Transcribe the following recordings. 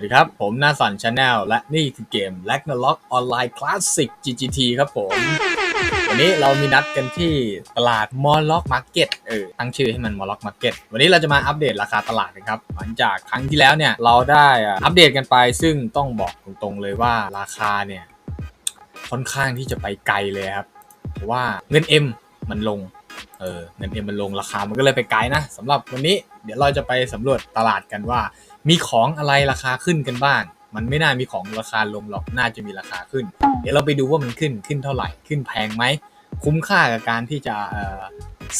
สวัสดีครับ ผมนาสันชาแนลและนี่คือเกม l a g n a r o k Online Classic GGT ครับผม วันนี้เรามีนัดกันที่ตลาดมอลล็อกมาร์เก็ตเออตั้งชื่อให้มันมอลล็อกมาร์เก็ตวันนี้เราจะมาอัปเดตราคาตลาดกันครับ หลังจากครั้งที่แล้วเนี่ย เราได้อัปเดตกันไป ซึ่งต้องบอกตรงๆเลยว่าราคาเนี่ย ค่อนข้างที่จะไปไกลเลยครับเพราะว่าเงิน M มันลงเออเงิน M มันลงราคามันก็เลยไปไกลนะสำหรับวันนี้เดี๋ยวเราจะไปสำรวจตลาดกันว่า มีของอะไรราคาขึ้นกันบ้าง มันไม่น่ามีของราคาลงหรอก น่าจะมีราคาขึ้น เดี๋ยวเราไปดูว่ามันขึ้น ขึ้นเท่าไหร่ ขึ้นแพงไหม คุ้มค่ากับการที่จะ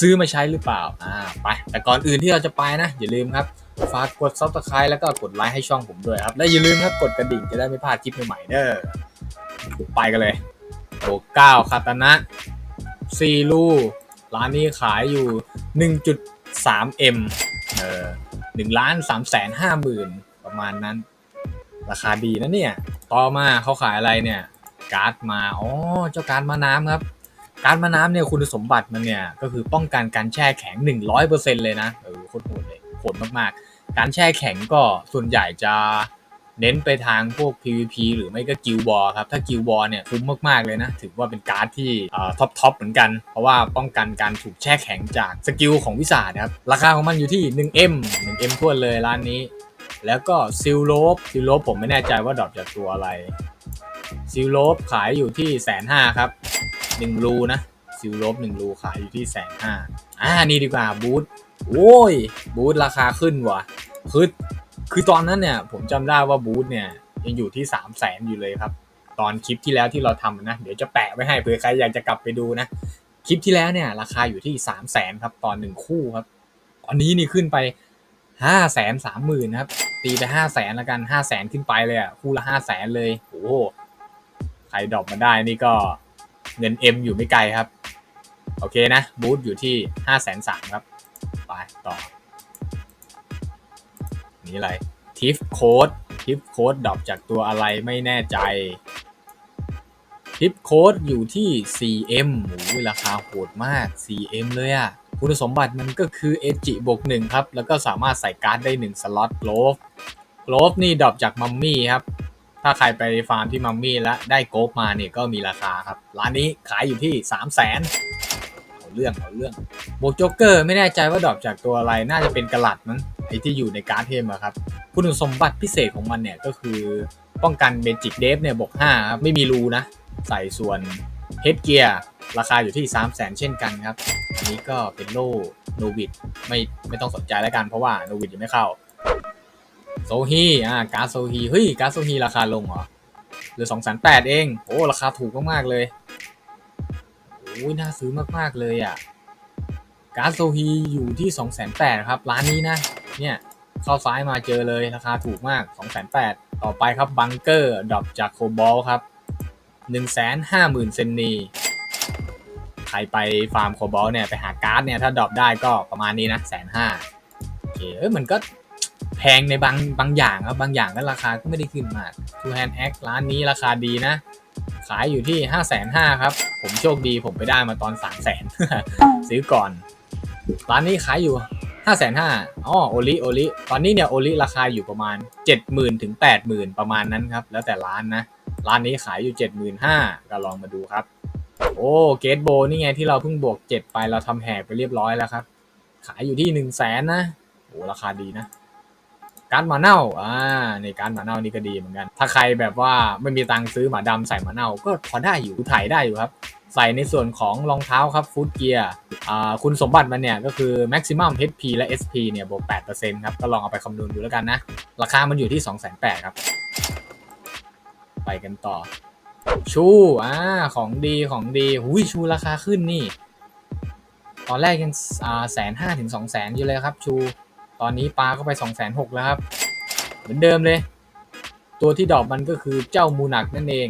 ซื้อมาใช้หรือเปล่า อ่า ไป แต่ก่อนอื่นที่เราจะไปนะ อย่าลืมครับ ฝากกด subscribe แล้วก็กดไลค์ให้ช่องผมด้วยครับ และอย่าลืมครับกดกระดิ่งจะได้ไม่พลาดคลิปใหม่ๆเด้อ ไปกันเลยโอ้เก้าคาตานะสี่ลูร้านนี้ขายอยู่ 1.3M เออ หนึ่งล้านสามแสนห้าหมื่นประมาณนั้น ราคาดีนะเนี่ย ต่อมาเขาขายอะไรเนี่ย การ์ดมา อ๋อ เจ้าการ์ดมาน้ำครับ การ์ดมาน้ำเนี่ยคุณสมบัติมันเนี่ย ก็คือป้องกันการแช่แข็ง 100%เลยนะ เออโคตรโหดเลยโหดมากๆ การแช่แข็งก็ส่วนใหญ่จะ เน้นไปทางพวก PVP หรือไม่ก็กิลบอครับ ถ้ากิลบอเนี่ยคุ้มมากๆเลยนะ ถือว่าเป็นการ์ดที่ท็อปท็อปเหมือนกัน เพราะว่าป้องกันการถูกแช่แข็งจากสกิลของวิสาครับ ราคาของมันอยู่ที่ 1M 1M ทั่วนเลยร้านนี้ แล้วก็ซิลโลบซิลโลบผมไม่แน่ใจว่าดรอปจากตัวอะไรซิลโลบขายอยู่ที่แสนห้าครับหนึ่งรูนะซิลโลบหนึ่งรูขายอยู่ที่แสนห้าอ่านี่ดีกว่าบูธโอ้ยบูธราคาขึ้นว่ะคือ คือตอนนั้นเนี่ยผมจำได้ว่าบูธเนี่ยยังอยู่ที่สามแสนอยู่เลยครับ ตอนคลิปที่แล้วที่เราทำนะ เดี๋ยวจะแปะไว้ให้เผื่อใครอยากจะกลับไปดูนะ คลิปที่แล้วเนี่ย ราคาอยู่ที่สามแสนครับตอนหนึ่งคู่ครับ ตอนนี้นี่ขึ้นไปห้าแสนสามหมื่นครับ ตีไปห้าแสนแล้วกันห้าแสนขึ้นไปเลยอะคู่ละห้าแสนเลยโอ้โหใครดรอปมาได้นี่ก็เงินเอ็มอยู่ไม่ไกลครับ โอเคนะบูธอยู่ที่ห้าแสนสามครับ ไปต่อ นี่อะไรทิฟโค้ดทิฟโค้ดดรอปจากตัวอะไรไม่แน่ใจทิปโค้ดอยู่ที่ 4M โอ้ยราคาโหดมาก 4M เลยอะคุณสมบัติมันก็คือเอจิบวกหนึ่งครับ แล้วก็สามารถใส่การ์ดได้ 1 สล็อตโกลฟโกลฟนี่ดรอปจากมัมมี่ครับ ถ้าใครไปฟาร์มที่มัมมี่แล้วได้โกลฟมาเนี่ยก็มีราคาครับ ร้านนี้ขายอยู่ที่ 3 0 0 0 0น เอาเรื่องเอาเรื่องโบกโจ๊กเกอร์ไม่แน่ใจว่าดรอปจากตัวอะไรน่าจะเป็นกระหลัดมั้งไอที่อยู่ในการ์ดเทมอะครับคุณสมบัติพิเศษของมันเนี่ยก็คือป้องกันเบจิกเดฟเนี่ยบวก5ครับไม่มีรูนะ ใส่ส่วนเฮดเกียร์ราคาอยู่ที่ 3 0 0แสนเช่นกันครับ อันนี้ก็เป็นโล่โนวิดไม่ไม่ต้องสนใจแล้วกันเพราะว่าโนวิดยังไม่เข้าโซฮีอ่าการ์ดโซฮีเฮ้ยการ์ดโซฮีราคาลงเหรอเหลือสองแสนแปดเองโอ้ราคาถูกมากๆเลย อ้ยน่าซื้อมากๆเลยอะการ์ดโซฮีอยู่ที่2 8 0 0 0ครับ ร้านนี้นะ เนี่ย เข้าซ้ายมาเจอเลยราคาถูกมาก2 8 0 0 0ต่อไปครับบังเกอร์ดรอปจากโคบอลครับหนึ่งแสนห้าหมื่นเซนนีใครไปฟาร์มโคบอลเนี่ยไปหาการ์ดเนี่ยถ้าดรอปได้ก็ประมาณนี้นะแสนห้าโอเคเอ้ยมันก็แพงในบางบางอย่างครับบางอย่างก็ราคาก็ไม่ได้ขึ้นมากทูแฮนด์แอคร้านนี้ราคาดีนะ ขายอยู่ที่ห้าแสนห้าครับ ผมโชคดีผมไปได้มาตอนสามแสนซื้อก่อน ร้านนี้ขายอยู่ห้าแสนห้าอ๋อโอลิโอลิตอนนี้เนี่ยโอลิราคาอยู่ประมาณเจ็ดหมื่นถึงแปดหมื่นประมาณนั้นครับ แล้วแต่ร้านนะ ร้านนี้ขายอยู่75,000ก็ลองมาดูครับ โอ้เกตโบนี่ไงที่เราเพิ่งบวก7ไปเราทำแหกไปเรียบร้อยแล้วครับ ขายอยู่ที่1 0 0 0 0แสนนะโอ้ราคาดีนะ การหมาเน่าอ่าในการหมาเน่านี่ก็ดีเหมือนกัน ถ้าใครแบบว่าไม่มีตังค์ซื้อหมาดำใส่หมาเน่าก็พอได้อยู่ถ่ายได้อยู่ครับ ใส่ในส่วนของรองเท้าครับฟุตเกียร์อ่าคุณสมบัติมันเนี่ยก็คือ maximum HP และ SP เนี่ยบวก8%ครับ ก็ลองเอาไปคำนวณดูแล้วกันนะ ราคามันอยู่ที่ 2,800,000ครับ ไปกันต่อ ชูอ่าของดีของดีหุยชูราคาขึ้นนี่ ตอนแรกยังอ่าแสนห้าถึงสองแสนอยู่เลยครับชู ตอนนี้ปลาก็ไปสองแสนหกแล้วครับ เหมือนเดิมเลย ตัวที่ดอกมันก็คือเจ้ามูนักนั่นเอง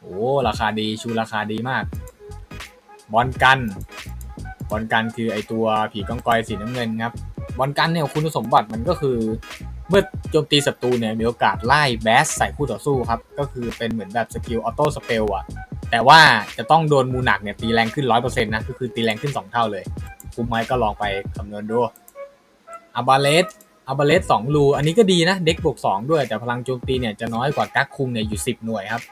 โอ้ราคาดีชูราคาดีมาก บอลกัน บอลกันคือไอตัวผีกองกอยสีน้ำเงินครับ บอลกันเนี่ยคุณสมบัติมันก็คือเมื่อโจมตีศัตรูเนี่ยมีโอกาสไล่แบสใส่คู่ต่อสู้ครับ ก็คือเป็นเหมือนแบบสกิลออโต้สเปลอะแต่ว่าจะต้องโดนมูหนักเนี่ยตีแรงขึ้น 100%นะ ก็คือตีแรงขึ้น 2 เท่าเลย คุ้มไหมก็ลองไปคำนวณดู อาบาเลสอัลบาเลสสองรูอันนี้ก็ดีนะเด็กบวกสองด้วยแต่พลังโจมตีเนี่ยจะน้อยกว่ากักคุงเนี่ยอยู่สิบหน่วยครับ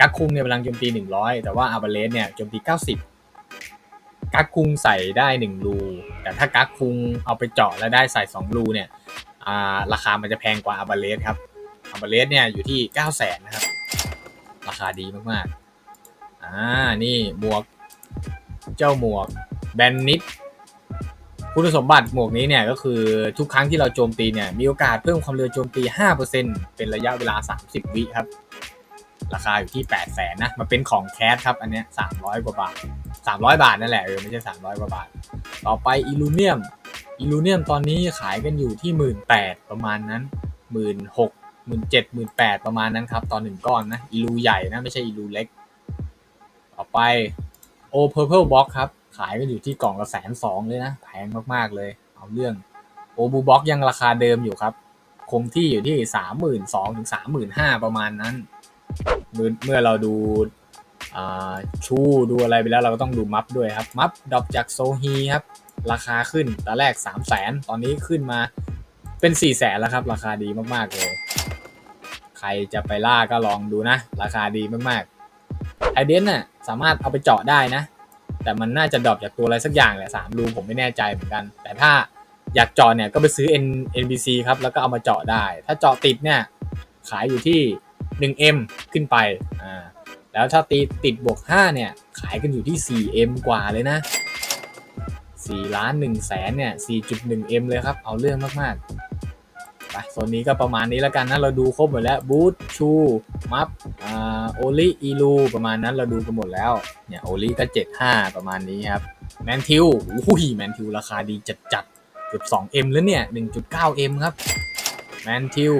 กักคุงเนี่ยพลังโจมตีหนึ่งร้อยแต่ว่าอัลบาเลสเนี่ยโจมตีเก้าสิบกักคุงใส่ได้หนึ่งรูแต่ถ้ากักคุงเอาไปเจาะแล้วได้ใส่สองรูเนี่ยาราคามันจะแพงกว่าอัลบาเลสครับอัลบาเลสเนี่ยอยู่ที่เก้าแสนนะครับราคาดีมากๆอ่านี่หมวกเจ้าหมวกแบนนิด คุณสมบัติหมวกนี้เนี่ยก็คือทุกครั้งที่เราโจมตีเนี่ยมีโอกาสเพิ่มความเร็วโจมตี 5%เป็นระยะเวลา 30 วิครับ ราคาอยู่ที่ 8 0 0แสนนะมาเป็นของแคสครับ อันเนี้ย300 กว่าบาท 300 บาทนั่นแหละเออไม่ใช่ 300 กว่าบาท ต่อไปอิลูเนียมอิลูเนียมตอนนี้ขายกันอยู่ที่ 18,000ประมาณนั้น 16,000 17,000 18,000ประมาณนั้นครับตอนหนึ่งก้อนนะอิลูใหญ่นะไม่ใช่อิลูเล็ก ต่อไปโอ Purple Box ครับ ขายกันอยู่ที่กล่องละแสนสองเลยนะ แพงมากๆเลย เอาเรื่องโอบูบ็อกยังราคาเดิมอยู่ครับ คงที่อยู่ที่สามหมื่นสองถึงสามหมื่นห้าประมาณนั้น เมื่อเมื่อเราดูชูดูอะไรไปแล้วเราก็ต้องดูมัฟด้วยครับ มัฟดรอปจากโซฮีครับ ราคาขึ้นตอนแรก 3 0 0แสนตอนนี้ขึ้นมาเป็น4ี่แสนแล้วครับ ราคาดีมากๆเลย ใครจะไปล่าก็ลองดูนะ ราคาดีมากๆไอเดนน่ะสามารถเอาไปเจาะได้นะ แต่มันน่าจะดรอปจากตัวอะไรสักอย่างแหละสามรูผมไม่แน่ใจเหมือนกัน แต่ถ้าอยากเจาะเนี่ยก็ไปซื้อ N NPC ครับแล้วก็เอามาเจาะได้ ถ้าเจาะติดเนี่ยขายอยู่ที่ 1M ขึ้นไปอ่าแล้วถ้าตีติดบวก 5 เนี่ย ขายกันอยู่ที่ 4M กว่าเลยนะ 4 ล้าน1แสนเนี่ย 4.1M เลยครับ เอาเรื่องมาก ๆ ไปโซนนี้ก็ประมาณนี้แล้วกันนะเราดูครบหมดแล้วบูทชูมัฟอ่าโอลิอีลูประมาณนั้นเราดูกันหมดแล้วเนี่ยโอลิก็ 75 ประมาณนี้ครับแมนทิวอุ้ยแมนทิวราคาดีจัดๆเกือบ 2M แล้วเนี่ย 1.9M ครับแมนทิว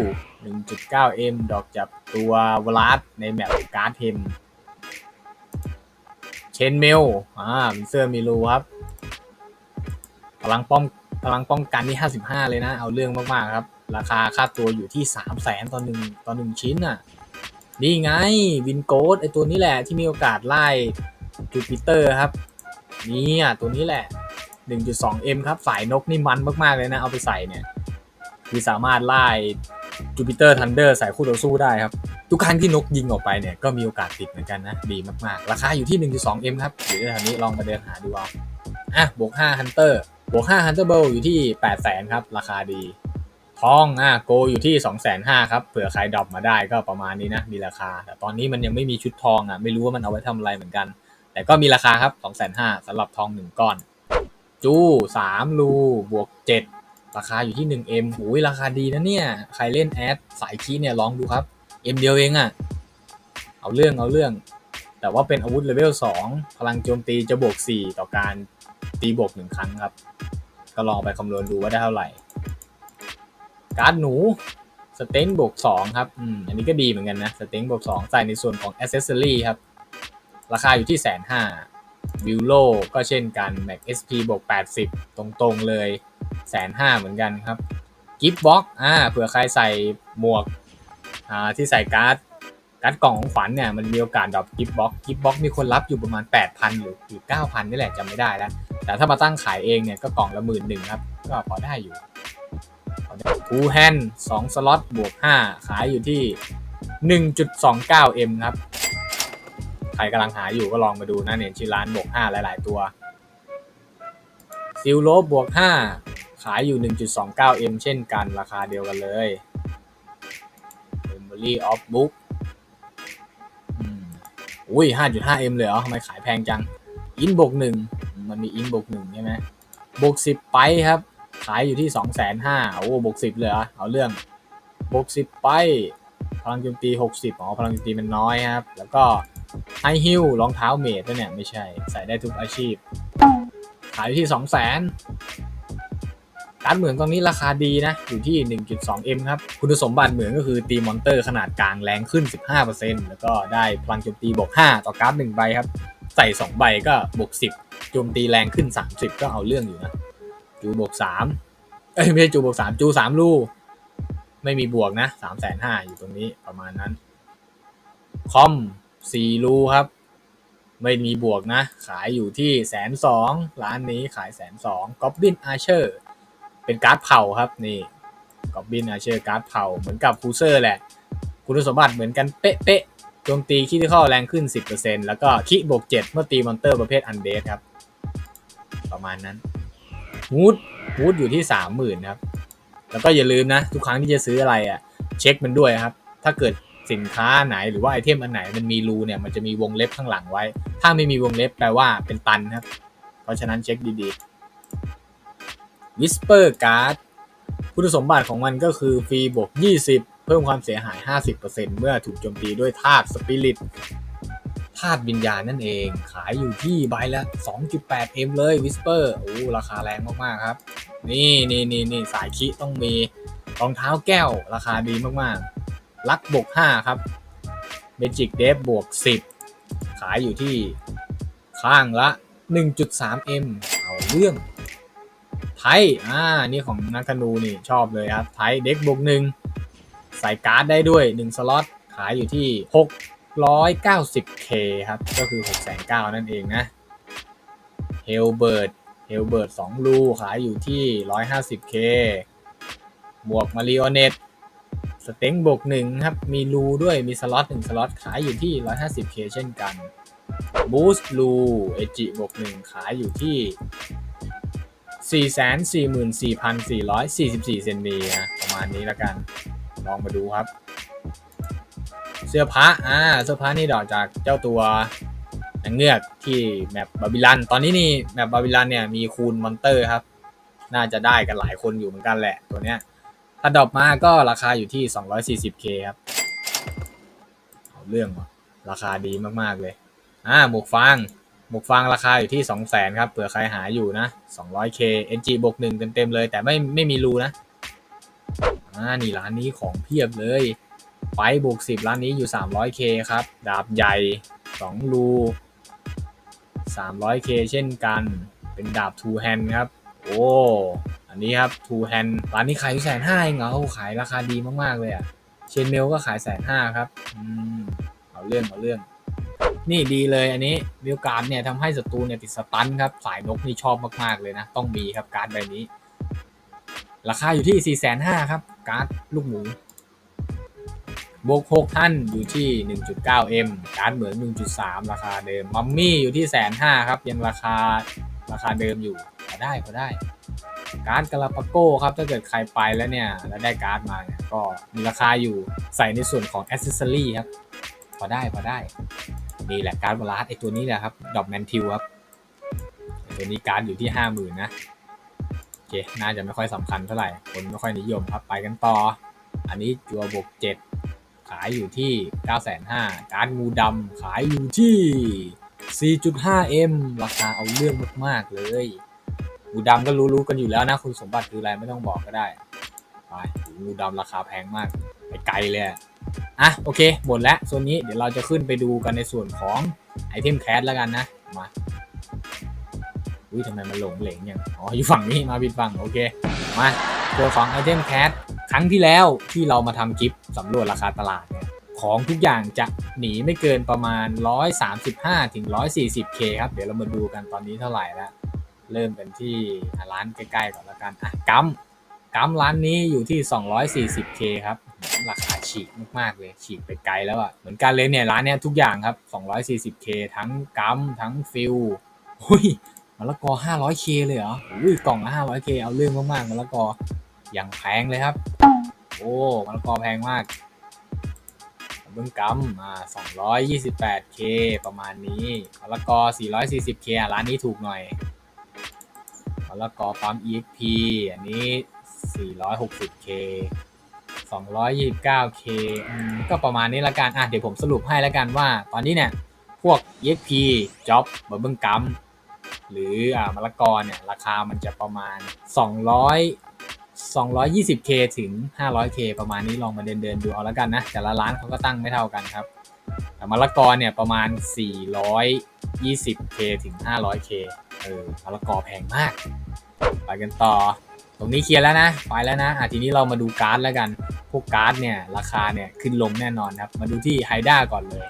1.9M ดอกจับตัววลาดในแมปการ์ดเทมเชนเมลอ่าเป็นเสื้อมิลูครับพลังป้องพลังป้องกันนี่ 55 เลยนะ เอาเรื่องมาก ๆ ครับ ราคาค่าตัวอยู่ที่3 0 0แสนต่อหนึ่งต่อหนึ่งชิ้นอะ นี่ไงวินโกดไอตัวนี้แหละที่มีโอกาสไล่จูปิเตอร์ครับ นี่อะตัวนี้แหละ 1.2M ครับสายนกนี่มันมากๆเลยนะ เอาไปใส่เนี่ยคือสามารถไล่จูปิเตอร์ทันเดอร์ใส่คู่ต่อสู้ได้ครับ ทุกครั้งที่นกยิงออกไปเนี่ยก็มีโอกาสติดเหมือนกันนะ ดีมากๆ ราคาอยู่ที่ 1.2M ครับอยู่ในแถวนี้ลองมาเดินหาดูเอาอะบวก5 Hunter บวก5 Hunter Bow อยู่ที่ 8 0 0 0 0ครับ ราคาดี ทองอะโกอยู่ที่ 2 5 0 0 0ครับเผื่อใครดรอปมาได้ก็ประมาณนี้นะมีราคา แต่ตอนนี้มันยังไม่มีชุดทองอะไม่รู้ว่ามันเอาไว้ทำอะไรเหมือนกัน แต่ก็มีราคาครับ 2 5 0 0 0สำหรับทอง 1 ก้อน จู3รูบวก 7 ราคาอยู่ที่ 1M โอ้ยราคาดีนะเนี่ย ใครเล่นแอดสายคีเนี่ยลองดูครับ M เดียวเองอะเอาเรื่องเอาเรื่อง แต่ว่าเป็นอาวุธเลเวล2พลังโจมตีจะบวก 4 ต่อการตีบวก1ครั้งครับ ก็ลองไปคำนวณดูว่าได้เท่าไหร่ การ์ดหนูสเต็งบวก2ครับอืมอันนี้ก็ดีเหมือนกันนะสเต็งบวก2ใส่ในส่วนของอ c เซสซอรี่ครับ ราคาอยู่ที่แสนห้าวิลโลก็เช่นกัน Mac SP บวก80ตรงๆเลยแสนห้าเหมือนกันครับกิฟต์บ็อกอ่าเผื่อใครใส่หมวกอ่าที่ใส่การ์ดการ์ดกล่องของขวัญเนี่ยมันมีโอกาสดรอปกิฟต์บ็อกกิฟต์บ็อกมีคนรับอยู่ประมาณ 8,000 หรือหรือ9,000 นี่แหละจำไม่ได้แล้ว แต่ถ้ามาตั้งขายเองเนี่ยก็กล่องละหมื่นหนึ่งครับ ก็พอได้อยู่ ทูแฮนสองสล็อตบวก 5 ขายอยู่ที่ 1.29M ครับ ใครกำลังหาอยู่ก็ลองมาดูนะเนี่ยชื่อร้านบวก 5 หลาย ๆ ตัวซิลโลบวก 5 ขายอยู่ 1.29M เช่นกันราคาเดียวกันเลย Memory of Book อุ้ย 5.5M เลยเหรอทำไมขายแพงจัง อินบวกหนึ่งมันมีอินบวกหนึ่งใช่ไหมบวกสิบไปครับ ขายอยู่ที่สองแสนห้าโอ้บวกสิบเลยเหรอเอาเรื่องบวกสิบไป พลังโจมตีหกสิบอ๋อพลังโจมตีมันน้อยครับ แล้วก็ไฮฮิลรองเท้าเมดด้วยเนี่ย ไม่ใช่ ใส่ได้ทุกอาชีพ ขายอยู่ที่สองแสนการเหมืองตรงนี้ราคาดีนะ อยู่ที่ 1.2M ครับ คุณสมบัติเหมืองก็คือตีมอนเตอร์ขนาดกลางแรงขึ้น 15%แล้วก็ได้พลังโจมตีบวก 5 ต่อการ์ดหนึ่งใบครับ ใส่ 2 ใบก็บวก 10 โจมตีแรงขึ้น 30 ก็เอาเรื่องอยู่นะ จูบวก3เอ้ยไม่ใช่จูบวก3จู3ลูก ไม่มีบวกนะ3 5 0 0 0อยู่ตรงนี้ประมาณนั้น คอม4ลูครับ ไม่มีบวกนะ ขายอยู่ที่แสนสองร้านนี้ขายแสนสองกอบบินอาเชอร์เป็นการ์ดเผาครับนี่กอบบินอาเชอร์การ์ดเผาเหมือนกับคูเซอร์แหละ คุณสมบัติเหมือนกันเป๊ะๆโจมตีคิที่เข้าแรงขึ้น 10%แล้วก็คิบวก7เมื่อตีมอนเตอร์ประเภทอันเดครับ ประมาณนั้น ฮูดฮูดอยู่ที่30,000ครับ แล้วก็อย่าลืมนะ ทุกครั้งที่จะซื้ออะไรอะ เช็คมันด้วยครับ ถ้าเกิดสินค้าไหนหรือว่าไอเทมอันไหนมันมีรูเนี่ยมันจะมีวงเล็บข้างหลังไว้ ถ้าไม่มีวงเล็บแปลว่าเป็นตันครับ เพราะฉะนั้นเช็คดีๆ Whisper Card คุณสมบัติของมันก็คือฟรีบวก20 เพิ่มความเสียหาย 50%เมื่อถูกโจมตีด้วยธาตุสปิริต ธาตุวิญญาณนั่นเอง ขายอยู่ที่ใบละ 2.8M เลย Whisper โอ้ราคาแรงมาก ๆ ครับ นี่นี่นี่นี่สายคิต้องมีรองเท้าแก้วราคาดีมาก ๆ ลักบวก 5 ครับ Magic d e v บวก 10 ขายอยู่ที่ข้างละ 1.3M เอาเรื่อง ไทยอ่า นี่ของนักธนูนี่ชอบเลยครับ ไทยเด็กบวกหนึ่งใส่การ์ดได้ด้วย 1 สล็อต ขายอยู่ที่ 690k ครับ ก็คือ609,000นั่นเองนะเฮลเบิร์ดเฮลเบิร์ด2รูขายอยู่ที่ 150k บวกมาริโอเนตสเต็งบวกหนึ่งครับ มีรูด้วยมีสล็อต1สล็อตขายอยู่ที่ 150k เช่นกันบูสต์รูเอจิบวกหนึ่งขายอยู่ที่ 444,444 เซนมีนะประมาณนี้แล้วกัน ลองมาดูครับ เสื้อผ้าอ่าเสื้อผ้านี่ดอกจากเจ้าตัวนางเงือกที่แมปบาบิลัน ตอนนี้นี่แมปบาบิลันเนี่ยมีคูณมอนเตอร์ครับ น่าจะได้กันหลายคนอยู่เหมือนกันแหละตัวเนี้ย ถ้าดรอปมาก็ราคาอยู่ที่ 240k ครับเอาเรื่องว่ะราคาดีมากๆเลย อ่าหมวกฟางหมวกฟางราคาอยู่ที่ 200,000ครับเผื่อใครหาอยู่นะ 200k NG บวกหนึ่งเต็มๆเลย แต่ไม่ไม่มีรูนะอ่านี่ร้านนี้ของเพียบเลย ไปบวก10 ร้านนี้อยู่ 300k ครับ ดาบใหญ่ 2 รู 300k เช่นกัน เป็นดาบ two hand ครับ โอ้ อันนี้ครับ two hand ร้านนี้ขายอยู่แสนห้าเองเหรอขายราคาดีมาก ๆ เลยอะเชนเมลก็ขายแสนห้าครับ อืม เอาเรื่องเอาเรื่อง นี่ดีเลยอันนี้มิวการ์ดเนี่ยทำให้ศัตรูเนี่ยติดสตันครับ สายนกนี่ชอบมากๆเลยนะ ต้องมีครับการ์ดใบนี้ ราคาอยู่ที่4ี่แสนห้าครับ การ์ดลูกหมู บวกหกท่านอยู่ที่ 1.9M การ์ดเหมือน1.3 ราคาเดิม มัมมี่อยู่ที่แสนห้าครับ ยังราคาราคาเดิมอยู่พอได้พอได้ การ์ดกาลาปาโก้ครับ ถ้าเกิดใครไปแล้วเนี่ย แล้วได้การ์ดมาเนี่ย ก็มีราคาอยู่ใส่ในส่วนของอ c เซสซอรี่ครับ พอได้พอได้ นี่แหละการ์ดบาลาสไอตัวนี้แหละครับ ดอกแมนทิวครับ ตัวนี้การ์ดอยู่ที่ห้าหมื่นนะโอเค น่าจะไม่ค่อยสำคัญเท่าไหร่ คนไม่ค่อยนิยมครับ ไปกันต่อ อันนี้จัวบวกเจ็ด ขายอยู่ที่9ก้าแสนห้าการงูดำขายอยู่ที่ 4.5M ราคาเอาเรื่องมาก ๆ เลยงูดำก็รู้ๆกันอยู่แล้วนะ คุณสมบัติคืออะไรไม่ต้องบอกก็ได้ไปงูดำราคาแพงมาก ไปไกลเลยอะอะโอเคหมดแล้วโซนนี้เดี๋ยวเราจะขึ้นไปดูกันในส่วนของไอเทมแคสแล้วกันนะ มาอุ้ยทำไมมันหลงเหลงอย่างอ๋ออยู่ฝั่งนี้มาบิดฝั่งโอเค มาตัวของไอเทมแคส ครั้งที่แล้วที่เรามาทำคลิปสำรวจราคาตลาดเนี่ยของทุกอย่างจะหนีไม่เกินประมาณ 135ถึง 140k ครับ เดี๋ยวเรามาดูกันตอนนี้เท่าไหร่แล้ว เริ่มกันที่ร้านใกล้ๆก่อนแล้วกันอะกัมกัมร้านนี้อยู่ที่ 240k ครับ ราคาฉีกมากๆเลยฉีกไปไกลแล้วอะ่ะเหมือนกันเลยเนี่ยร้านเนี้ยทุกอย่างครับ 240k ทั้งกัมทั้งฟิลหุยมะละกอ 500k เลยเหรออุ้ยกล่องละ 500k เอาเรื่องมากๆมะละกอ อย่างแพงเลยครับ โอ้มะละกอแพงมากเบิ้งกัมอ่า 228k ประมาณนี้มะละกอ 440k ร้านนี้ถูกหน่อยมะละกอปั๊ม EXP อันนี้ 460k 229k ก็ประมาณนี้ละกัน อะ เดี๋ยวผมสรุปให้ละกันว่า ตอนนี้เนี่ย พวก EXP Job Bubble Gum หรืออ่ามะละกอเนี่ย ราคามันจะประมาณ 200 220k ถึง 500k ประมาณนี้ลองมาเดินเดินดูเอาละกันนะ แต่ละร้านเขาก็ตั้งไม่เท่ากันครับแต่มะละกอเนี่ยประมาณ 420k ถึง 500k เออมะละกอแพงมาก ไปกันต่อ ตรงนี้เคลียร์แล้วนะ ไปแล้วนะอะทีนี้เรามาดูการ์ดแล้วกัน พวกการ์ดเนี่ยราคาเนี่ยขึ้นลงแน่นอนครับ มาดูที่ไฮด้าก่อนเลย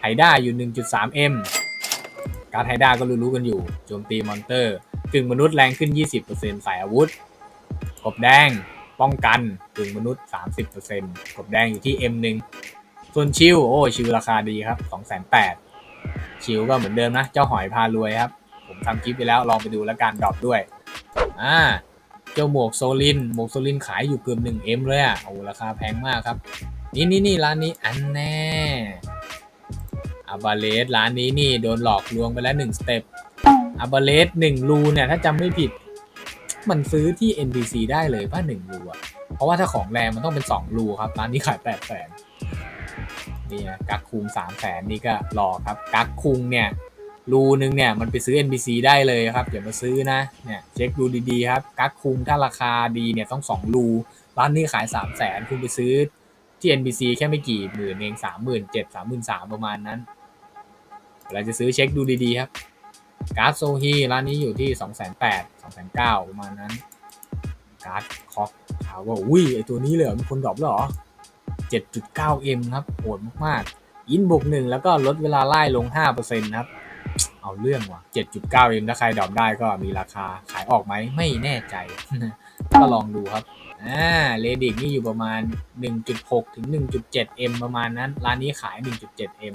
ไฮด้าอยู่ 1.3M การ์ดไฮด้าก็รู้ๆกันอยู่ โจมตีมอนเตอร์กึ่งมนุษย์แรงขึ้น 20%ใส่อาวุธ บแดงป้องกันกึ่งมนุษย์ 30%กบแดงอยู่ที่ M1 ส่วนชิวโอ้ชิวราคาดีครับ208,000ชิวก็เหมือนเดิมนะ เจ้าหอยพารวยครับ ผมทำคลิปไปแล้วลองไปดูแล้วกันดรอปด้วยอ่าเจ้าหมวกโซลินหมวกโซลินขายอยู่เกือบ 1 M เลยอะ่ะโอ้ราคาแพงมากครับ นี่นี่นี่ร้านนี้อันแน่อาบาเลสร้านนี้นี่โดนหลอกลวงไปแล้วหนึ่งสเต็ปอาบาเลสหนึ่งรูเนี่ยถ้าจำไม่ผิด มันซื้อที่ NPC ได้เลยป่ะหนึ่งรูอะเพราะว่าถ้าของแรงมันต้องเป็นสองรูครับร้านนี้ขายแปดแสนนี่กักคุงสามแสนนี่ก็รอครับ กักคุงเนี่ยรูนึงเนี่ยมันไปซื้อ NPC ได้เลยครับอย่ามาซื้อนะเนี่ยเช็คดูดีๆครับกักคุงถ้าราคาดีเนี่ยต้องสองรูร้านนี้ขายสามแสนคุณไปซื้อที่ NPC แค่ไม่กี่หมื่นเองสามหมื่นเจ็ดสามหมื่นสามประมาณนั้นเวลาจะซื้อเช็คดูดีๆครับ การ์ดโซฮีร้านนี้อยู่ที่ 2 8 0 0 0 2 9 0 0ประมาณนั้น การ์ดคอกถามว่าอุ้ยไอตัวนี้เลยเหรอมีคนดรอปแล้วเหรอ 7.9M ครับโหดมากๆ อินบวกหนึ่งแล้วก็ลดเวลาไล่ลง5%ครับ เอาเรื่องว่ะ 7.9M ถ้าใครดรอปได้ก็มีราคาขายออกไหมไม่แน่ใจ ก็ลองดูครับอ่าเลดิกนี่อยู่ประมาณ 1.6 ถึง 1.7M ประมาณนั้น ร้านนี้ขาย 1.7M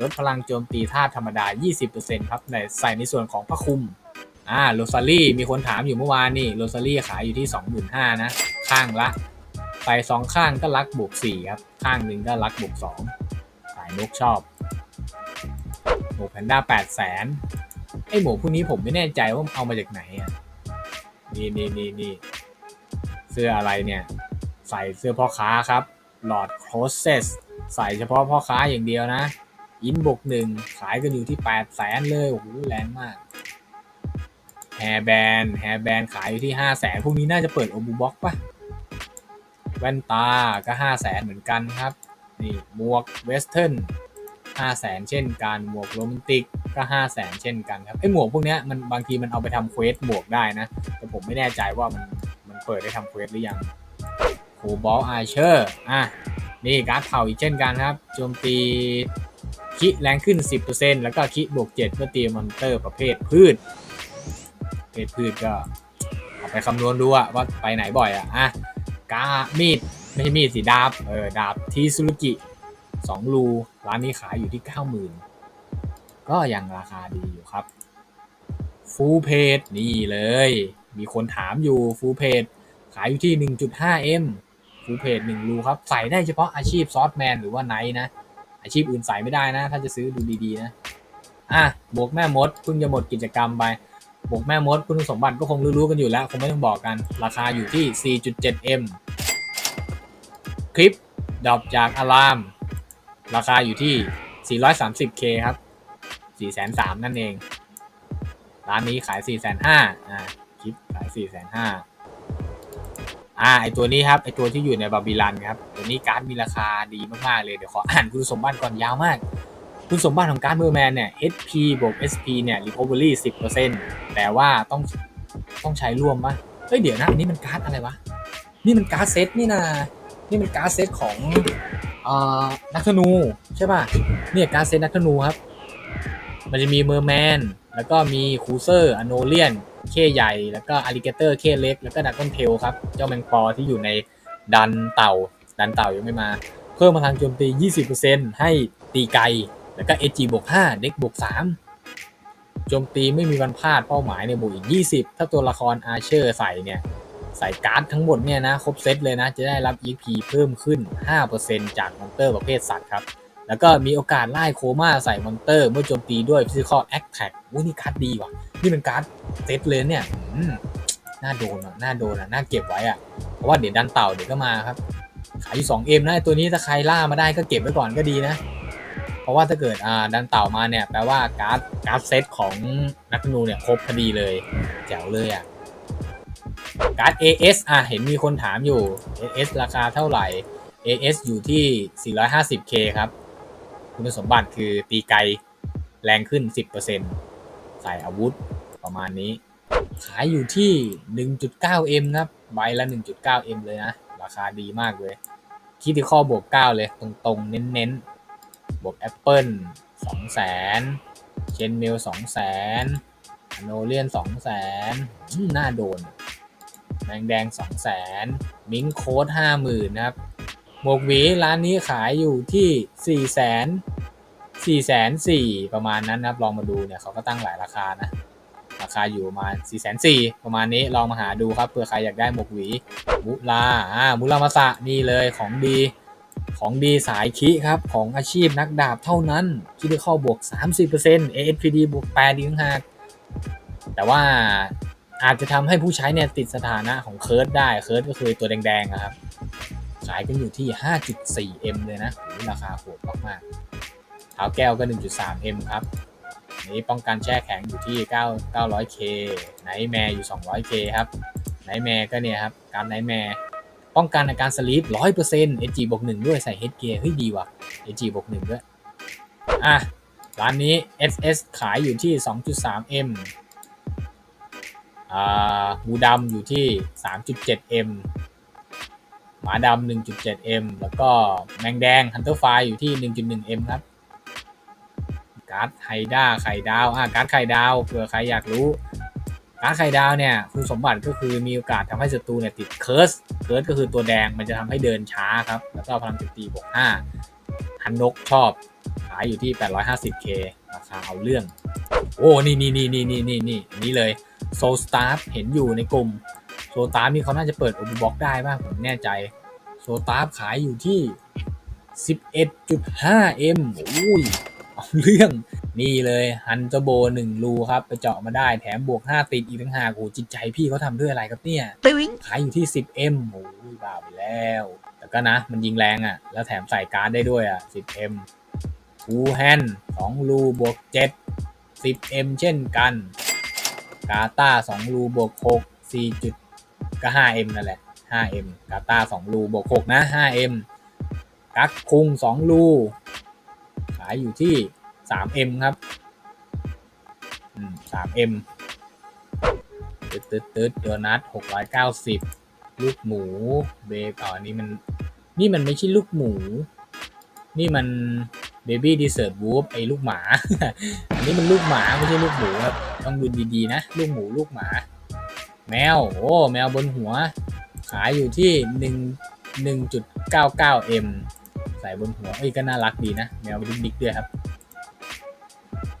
ลดพลังโจมตีธาตุธรรมดา 20%ครับในใส่ในส่วนของพระคุมอ่าโรซารี่มีคนถามอยู่เมื่อวานนี่โรซารี่ขายอยู่ที่ 25,000นะข้างละใส่สองข้างก็รักบวก4ครับ ข้างหนึ่งก็รักบวก2สายนกชอบหมวกแพนด้า800,000ไอหมวกพวกนี้ผมไม่แน่ใจว่าเอามาจากไหนอะนี่นี่นี่นี่เสื้ออะไรเนี่ย ใส่เสื้อพ่อค้าครับหลอดโครเซสใส่เฉพาะพ่อค้าอย่างเดียวนะ อินบกหนึ่งขายกันอยู่ที่8 0 0แสนเลยโอ้โหแรงมากแฮร์แบนแฮร์แบนขายอยู่ที่5 0 0แสนพวกนี้น่าจะเปิดโอบูบ็อกปะแว่นตาก็5 0 0แสนเหมือนกันครับนี่หมวกเวสเทิร์น5 0 0แสนเช่นกันหมวกโรแมนติกก็5 0 0แสนเช่นกันครับไอหมวกพวกนี้มันบางทีมันเอาไปทำเควสหมวกได้นะ แต่ผมไม่แน่ใจว่ามันมันเปิดได้ทำเควสหรือยังโคบอลอาเชอร์อะนี่การ์ดเผาอีกเช่นกันครับโจมตี คิแรงขึ้น 10%แล้วก็คิบวก 7เพื่อตีมอนเตอร์ประเภทพืชประเภทพืชก็เอาไปคำนวณดูว่าไปไหนบ่อยอะอะกามีดไม่ใช่มีดสิดาบเออดาบทีซุรุกิ2รูร้านนี้ขายอยู่ที่ 90,000 ก็ยังราคาดีอยู่ครับฟูลเพจนี่เลย มีคนถามอยู่ฟูลเพจขายอยู่ที่ 1.5M ฟูลเพจหนึ่งรูครับ ใส่ได้เฉพาะอาชีพซอฟแมนหรือว่าไนท์นะ อาชีพอื่นใส่ไม่ได้นะ ถ้าจะซื้อดูดีๆนะ อะบวกแม่มดเพิ่งจะหมดกิจกรรมไปบวกแม่มดคุณสมบัติก็คงรู้ๆกันอยู่แล้ว คงไม่ต้องบอกกัน ราคาอยู่ที่ 4.7M คลิปดรอปจากอาราม ราคาอยู่ที่ 430K ครับ 403,000นั่นเอง ร้านนี้ขาย 405,000อ่าคลิปขาย 405,000 อ่าไอตัวนี้ครับไอตัวที่อยู่ในบาบิลันครับตัวนี้การ์ดมีราคาดีมากๆเลยเดี๋ยวขออ่านคุณสมบัติก่อนยาวมาก คุณสมบัติของการ์ดเมอร์แมนเนี่ย HP บวก SP เนี่ย recovery 10%แต่ว่าต้องต้องใช้ร่วมปะเฮ้ยเดี๋ยวนะอันนี้มันการ์ดอะไรวะนี่มันการ์ดเซตนี่นะนี่มันการ์ดเซตของเอ่อนักธนูใช่ป่ะเนี่ยการ์ดเซตนักธนูครับ มันจะมีเมอร์แมนแล้วก็มีคูเซอร์อโนเลียน เคใหญ่ แล้วก็อลิเกเตอร์เคเล็ก แล้วก็ดักก้นเทลครับ เจ้าแมงปอที่อยู่ในดันเต่า ดันเต่ายังไม่มา เพิ่มพลังโจมตี 20%ให้ตีไกล แล้วก็ SG บวก5เด็กบวก3โจมตีไม่มีวันพลาดเป้าหมายในบวกอีก 20 ถ้าตัวละครอาเชอร์ใส่เนี่ยใส่การ์ดทั้งหมดเนี่ยนะครบเซตเลยนะ จะได้รับ EP เพิ่มขึ้น 5%จากมอนเตอร์ประเภทสัตว์ครับ แล้วก็มีโอกาสไล่โคม่าใส่มอนเตอร์ เมื่อโจมตีด้วย Physical Attack อุ้ยนี่การ์ดดีว่ะ นี่เป็นการ์ด เซตเลยเนี่ยน่าโดนอะน่าโดนอะน่าเก็บไว้อะเพราะว่าเดี๋ยวดันเต่าเดี๋ยวก็มาครับ ขายอยู่ 2M นะไอ้ตัวนี้ถ้าใครล่ามาได้ก็เก็บไว้ก่อนก็ดีนะ เพราะว่าถ้าเกิดอ่าดันเต่ามาเนี่ยแปลว่าการ์ดการ์ดเซตของนักธนูเนี่ยครบพอดีเลยแจ๋วเลยอะการ์ด AS อะเห็นมีคนถามอยู่ AS ราคาเท่าไหร่ AS อยู่ที่ 450K ครับ คุณสมบัติคือตีไกลแรงขึ้น 10%ใส่อาวุธ ประมาณนี้ ขายอยู่ที่ 1.9M ครับ ใบละ 1.9M เลยนะ ราคาดีมากเลย คิดที่ข้อบวก 9 เลย ตรงๆ เน้นๆ บวกแอปเปิล200,000เชนมิล200,000โนเลียน200,000น่าโดนแมงแดง2 0 0แสนมิงโค้ด50,000 นะครับ หมวกหวีร้านนี้ขายอยู่ที่ 4 0 0แสน4แสน4ประมาณนั้นนะครับ ลองมาดูเนี่ยเขาก็ตั้งหลายราคานะ ราคาอยู่ประมาณ4 0 0 0ประมาณนี้ลองมาหาดูครับเผื่อใครอยากได้หมวกหวีมุลาอ่ามุลามาสะนี่เลยของดีของดีสายคิครับ ของอาชีพนักดาบเท่านั้นคิดได้เข้าบวก 30% ASPD บวก8ดีกต่างหากแต่ว่าอาจจะทำให้ผู้ใช้เนี่ยติดสถานะของเคิร์ดได้เคิร์ดก็คือตัวแดงๆครับ ขายกันอยู่ที่ 5.4M เลยนะราคาโหดมากๆเท้าแก้วก็ 1.3M ครับ นี้ป้องกันแช่แข็งอยู่ที่ 9 900K ไนท์แมร์อยู่ 200K ครับไนท์แมร์ก็เนี่ยครับการไนท์แมร์ป้องกันอาการสลีป100% SG บวก1ด้วยใส่ Head Gear เฮ้ยดีว่ะ SG บวก1ด้วย อะ ร้านนี้ SS ขายอยู่ที่ 2.3M อ่าหมูดำอยู่ที่ 3.7M หมาดำ 1.7M แล้วก็แมงแดง Hunter Fire อยู่ที่ 1.1M ครับ การ์ดไฮด้าไข่ดาวอะการ์ดไข่ดาวเผื่อใครอยากรู้การ์ดไข่ดาวเนี่ยคุณสมบัติก็คือมีโอกาสทำให้ศัตรูเนี่ยติดเคิร์สเคิร์สก็คือตัวแดงมันจะทำให้เดินช้าครับ แล้วก็พลังโจมตีบวก5ฮันนกชอบขายอยู่ที่ 850k ราคาเอาเรื่อง โอ้นี่นี่นี่นี่นี่นี่นี่นี่เลยโซลสตาร์เห็นอยู่ในกลุ่มโซลสตาร์นี่เขาน่าจะเปิดโอ b บ็อกได้บ้างผมแน่ใจโซลสตาร์ขายอยู่ที่ 11.5m โอ้ย เอาเรื่องนี่เลยฮันเจอร์โบหนึ่งรูครับ ไปเจาะมาได้แถมบวก 5 ติดอีกทั้งหากโอ้จิตใจพี่เขาทำด้วยอะไรครับเนี่ย Doing. ขายอยู่ที่ 10m โอ้ยบ้าไปแล้ว แต่ก็นะ มันยิงแรงอะ่ะ แล้วแถมใส่การ์ดได้ด้วยอะ่ะ 10m ทูแฮน2รูบวก 7 10m เช่นกัน กาตา2รูบวก 6 4จุดก็ 5m นั่นแหละ 5m กาตา2รูบวก 6 นะ 5m กักคุง2รูขายอยู่ที่ 3m ครับอืม 3m ตึ๊ดตึ๊ดตึ๊ดโดนัท690 ลูกหมูเบกอ๋อนี่มันนี่มันไม่ใช่ลูกหมู นี่มันเบบี้ดีเซอร์ w วูฟไอ้ลูกหมา อันนี้มันลูกหมาไม่ใช่ลูกหมูครับ ต้องดูดีๆนะ ลูกหมูลูกหมา แมว โอ้ แมวบนหัว ขายอยู่ที่ 1 1.99m ส่บนหัวเอ้ยก็น่ารักดีนะ แมวดิ๊กๆด้วยครับ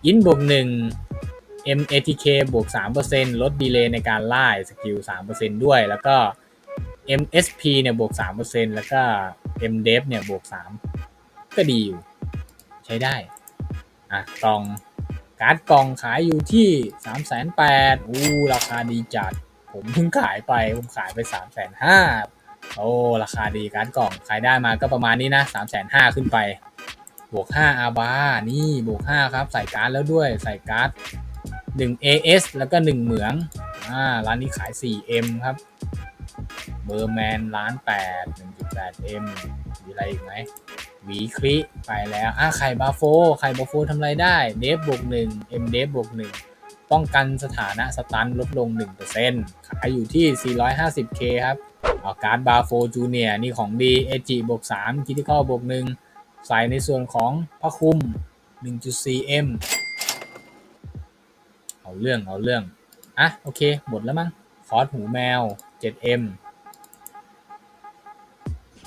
อินบวก1 MATK บวก 3%ลดดีเลย์ในการไล่สกิล 3%ด้วย แล้วก็ MSP เนี่ยบวก 3%แล้วก็ MDEV เนี่ยบวก 3 ก็ดีอยู่ ใช้ได้ อะกล่อง การ์ดกล่องขายอยู่ที่ 3 8 0 0 0อู้ราคาดีจัด ผมเพิ่งขายไป ผมขายไป 3 5 0 0 0 โอ้ราคาดีการ์ดกล่องขายได้มาก็ประมาณนี้นะ3 5 0 0 0ขึ้นไป บวก5อาบานี่บวก5ครับ ใส่การ์ดแล้วด้วยใส่การ์ด1 AS แล้วก็1เหมืองอ่าร้านนี้ขาย 4M ครับเบอร์แมนร้าน8 1.8M มีอะไรอีกไหมหวีคลิไปแล้วอ่าไข่บาโฟไข่บาโฟทำไรได้ เดฟบวก1 M เดฟบวก1ป้องกันสถานะสตันลดลง 1%ขายอยู่ที่ 450k ครับ เอาการ์ดบาโฟจูเนียนี่ของดีเอจิบวก3คิติคอลบวก1ใส่ในส่วนของพระคุม 1.4M เอาเรื่อง เอาเรื่อง อะ โอเค หมดแล้วมั้ง คอร์สหูแมว 7M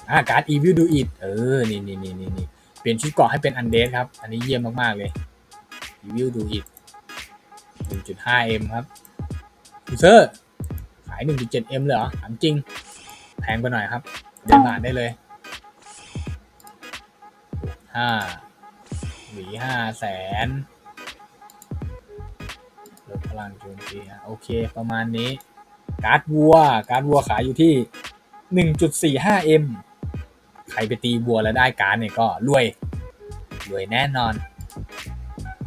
อะ การ์ด Evil Do It เออนี่นี่นี่นี่นี่เปลี่ยนชุดเกาะให้เป็นอันเดครับ อันนี้เยี่ยมมาก ๆ เลย Evil Do It 1.5M ครับยูเซอร์ ขาย 1.7M เลยเหรอ ถามจริง งไปหน่อยครับ เดินผ่านได้เลยห้าหวีห้าแสนลดพลังโจมตีโอเคประมาณนี้ การ์ดวัว การ์ดวัวขายอยู่ที่ 1.45m ใครไปตีวัวแล้วได้การ์ดเนี่ยก็รวย รวยแน่นอน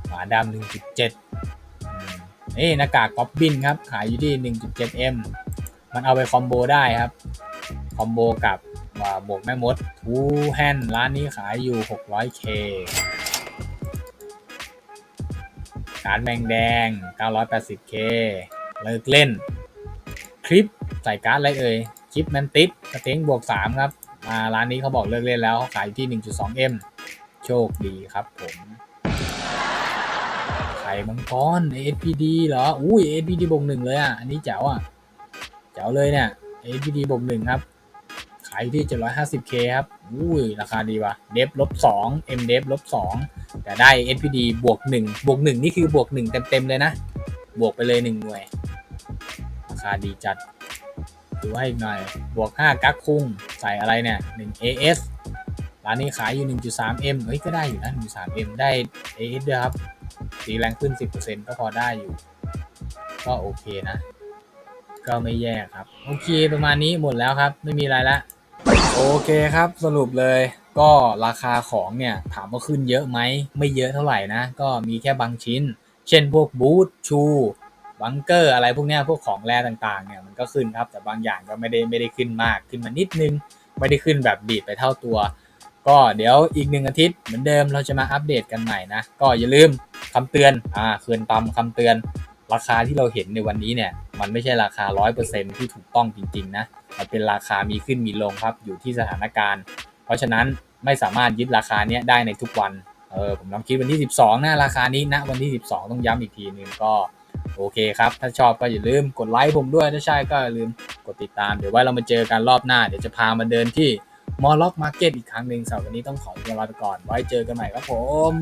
หมาดำ1.7อืมนี่หน้ากากก๊อบบินครับ ขายอยู่ที่ 1.7m มันเอาไปคอมโบได้ครับ คอมโบกับอ่าบวกแม่มดทูแฮนร้านนี้ขายอยู่ 600k การแมงแดง 980k เลิกเล่น คลิปใส่การ์ดอะไรเอ่ย คลิปแมนติสสเต็งบวก 3 ครับมาร้านนี้เขาบอกเลิกเล่นแล้วเขาขายที่ 1.2m โชคดีครับผมไข่มังกร ASPD เหรอ อุ้ย ASPD บวกหนึ่งเลยอะ อันนี้แจ๋วอะเจ๋วเลยเนี่ย HPD บวกหนึ่งครับ ขายที่ 750k ครับ อุ้ย ราคาดีว่ะ เดฟลบ2 M เดฟลบ2แต่ได้ SPD บวก1บวก1นี่คือบวก1เต็มๆเลยนะ บวกไปเลย 1 หน่วย ราคาดีจัด ดูให้อีกหน่อย บวก 5 กักคุ้ง ใส่อะไรเนี่ย 1 AS ร้านนี้ขายอยู่ 1.3M เฮ้ย ก็ได้อยู่นะ 1.3M ได้ AS ด้วยครับตีแรงขึ้น 10%ก็พอได้อยู่ ก็โอเคนะก็ไม่แย่ครับ โอเคประมาณนี้หมดแล้วครับ ไม่มีอะไรละ โอเคครับสรุปเลยก็ราคาของเนี่ยถามว่าขึ้นเยอะไหมไม่เยอะเท่าไหร่นะ ก็มีแค่บางชิ้น เช่นพวกบูทชูบังเกอร์อะไรพวกเนี้ยพวกของแร่ต่างๆเนี่ยมันก็ขึ้นครับแต่บางอย่างก็ไม่ได้ไม่ได้ขึ้นมากขึ้นมานิดนึง ไม่ได้ขึ้นแบบดีดไปเท่าตัว ก็เดี๋ยวอีกหนึ่งอาทิตย์เหมือนเดิมเราจะมาอัปเดตกันใหม่นะ ก็อย่าลืมคำเตือนอ่าเคืนตามคำเตือน ราคาที่เราเห็นในวันนี้เนี่ยมันไม่ใช่ราคา 100%ที่ถูกต้องจริงๆนะ มันเป็นราคามีขึ้นมีลงครับอยู่ที่สถานการณ์ เพราะฉะนั้นไม่สามารถยึดราคาเนี้ยได้ในทุกวันเออผมลองคิดวันที่ 12นะราคานี้นะวันที่ 12 ต้องย้ำอีกทีนึงก็โอเคครับ ถ้าชอบก็อย่าลืมกดไลค์ผมด้วย ถ้าใช่ก็อย่าลืมกดติดตาม เดี๋ยวไว้เรามาเจอกันรอบหน้า เดี๋ยวจะพามาเดินที่มอลล็อกมาร์เก็ตอีกครั้งหนึ่งสำหรับวันนี้ต้องขอตัวลาไปก่อน ไว้เจอกันใหม่ครับผม